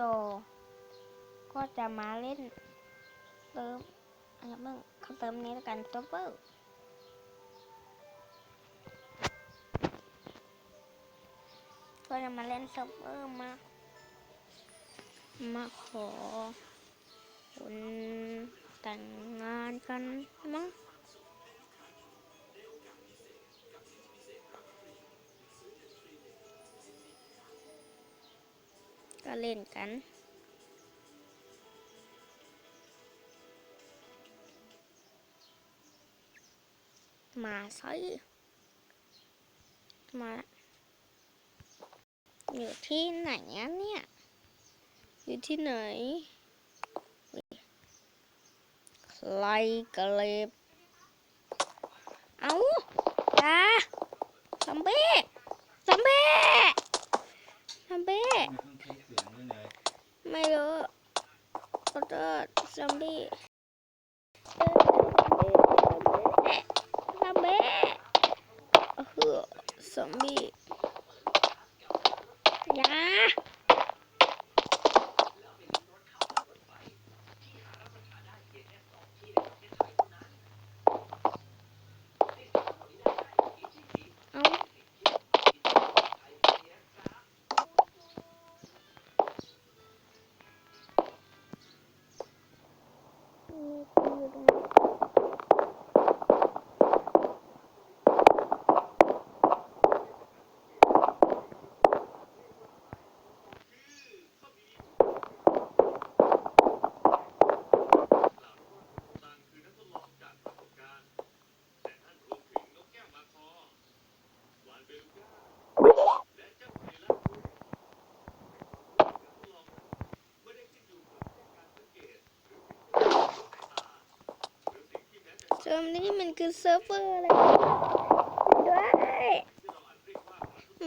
โยก็จะมาเล่นเติมอะไรบ้างเขาเติมนี้แล้วกันซับเวอร์ก็จะมาเล่นซับเวอร์มา มาขอคนแต่งงานกันมั้ง ก็เล่นกัน มาใส่มาอยู่ที่ไหนเนี่ย อยู่ที่ไหนอุ๊ยใครกระเล็บ เอาจ้าซอมบี้ซอมบี้ซอมบี้ ไม่รู้ขอโทษซอมบี้ซอมบี้เออซอมบี้ เซิร์ฟนี่มันคือเซิร์ฟเวอร์อะไรด้วย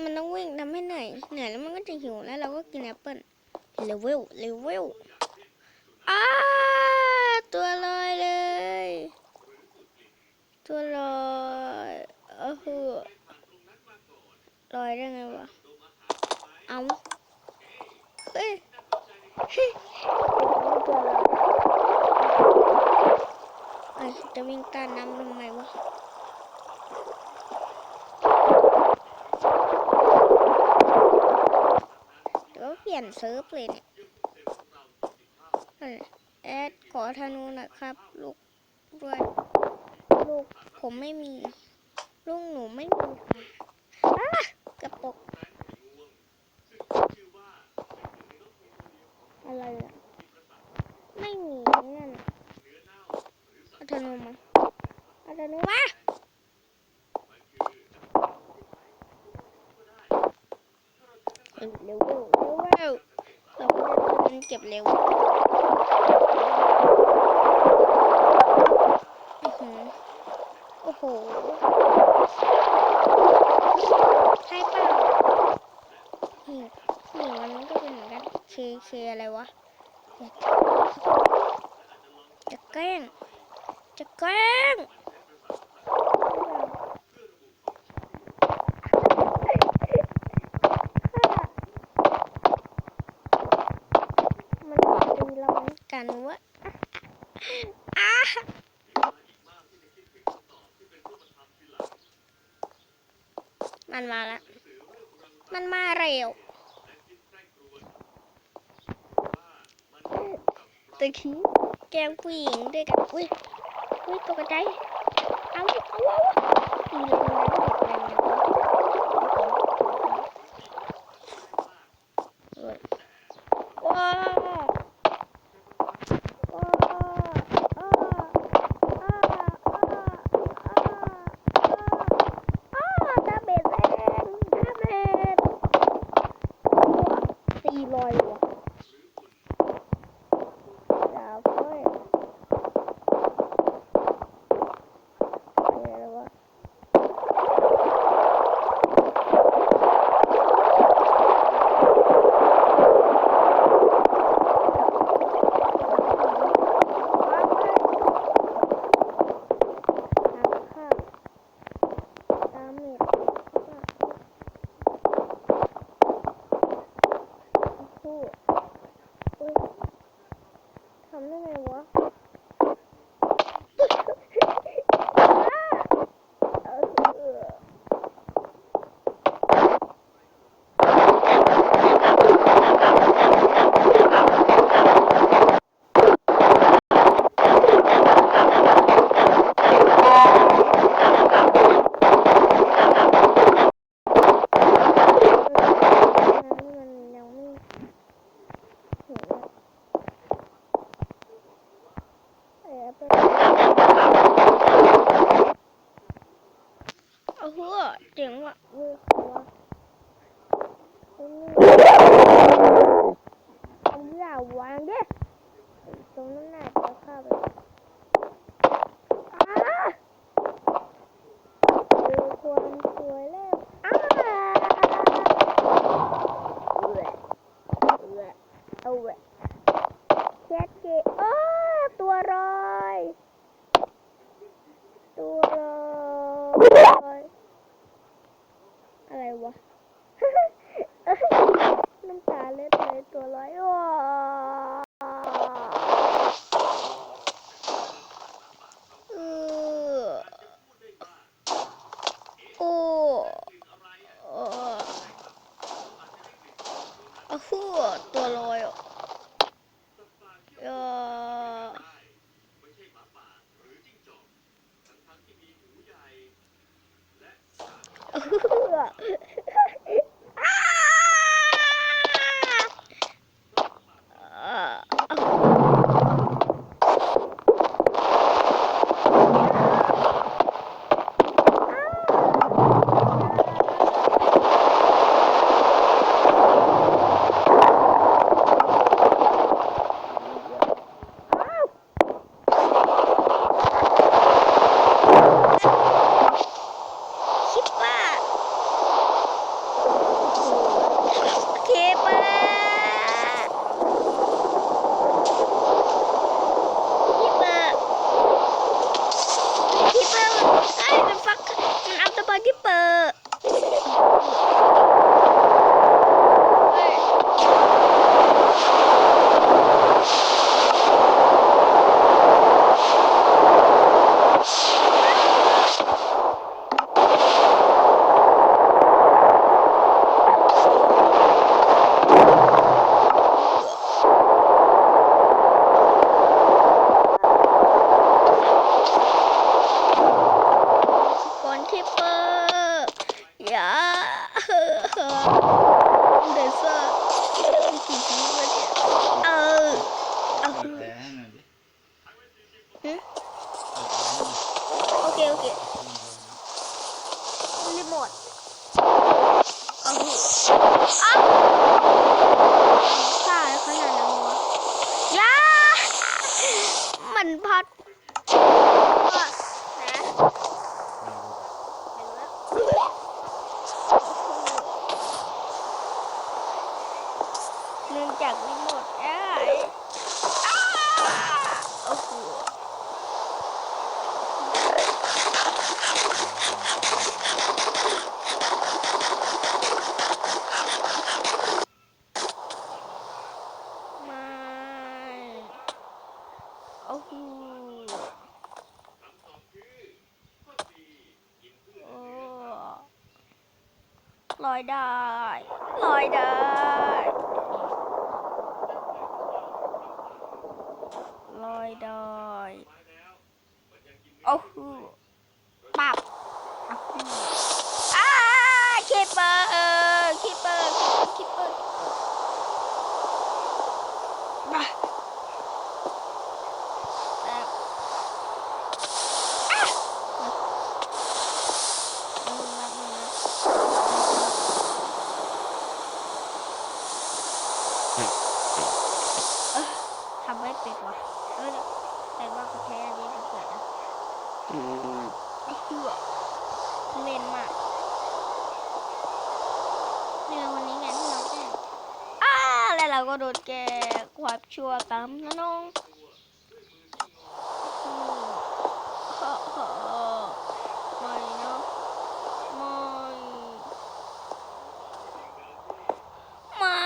มันต้องวิ่งทำให้เหนื่อยเหนื่อยแล้วมันก็จะหิวแล้วเราก็กินแอปเปิ้ลเลเวลเลเวลอ้าตัวลอยเลย ตัวลอยเออหือลอยได้ไงวะ เอาเฮ้ยฮ้ยตัวลอย อ้ยจะวิ่งต้านน้ำทำไมวะเดี๋ยวเปลี่ยนเซิร์ฟเลยเนี่ยแอดขอธนูนะครับ ลูกด้วยลูกผมไม่มี ลูกหนูไม่มีค่ะกระปกอะไรอะไม่มีนั่นน่ะเอาธนูมา เอาธนูมาเอ้ยเร็วเร็วเร็วเราก็ได้ตัวนั้นเก็บเร็วโอ้โหใช่เปล่านี่นี่มันก็เป็นเหมือนกันเคเคอะไรวะจะแกล้งจะแกล้ง มันตีเราเหมือน กันวะอะมันมาแล้วมันมาเร็วตะขี้แกงผู้หญิงด้วยกัน อุ้ย อุ้ยตกใจเอาเอาเอา เอาหัวเจ๋งว่ะเว้ยหัวเอาอย่าวางดิตรงนั้นน่ะจะเข้าไปอ้าเออความสวยแล้วอ้าเอือเอือเอาเว้ยแคทเกอ อย่าเดซอร์มีกี่ชีวิตวะเนี่ยเออเอาอร์ให้หน่อยดิหึเปิดแอร์ให้หน่อยโอเคโอเครีโมทเอาหูอ้าวตายขนาดนั้นวะอย่ามันพัดว่านะเห็นแล้วเนื่องจากรีโมทได้อ้าโอ้โห ไม่โอ้โหโอ้ล อยได้ ลอยได้ ลอยได้โอ้โหปับโอ้โหอ้าคิปเปอร์คิปเปอร์คิปเปอร์ บ่โดนแกความชั่วตามนะน้องไม่นะไม่มา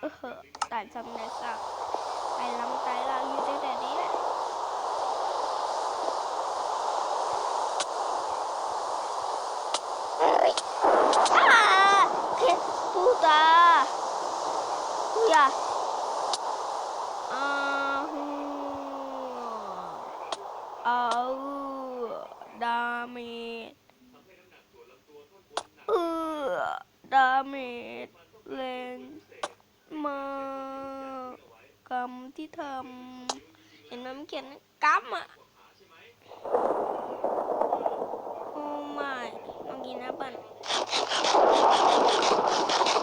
เออตายจำได้สักไอ้ลำไตเราอยู่ตั้งแต่นี้แหละ burada. Ya. Ağır. Damit. เออดาเมจแรงมากกที่ทำเห็นไหมมันเขียนกั๊มอะโอ้ไม่เมื่อกี้นะบัน ハハハハ!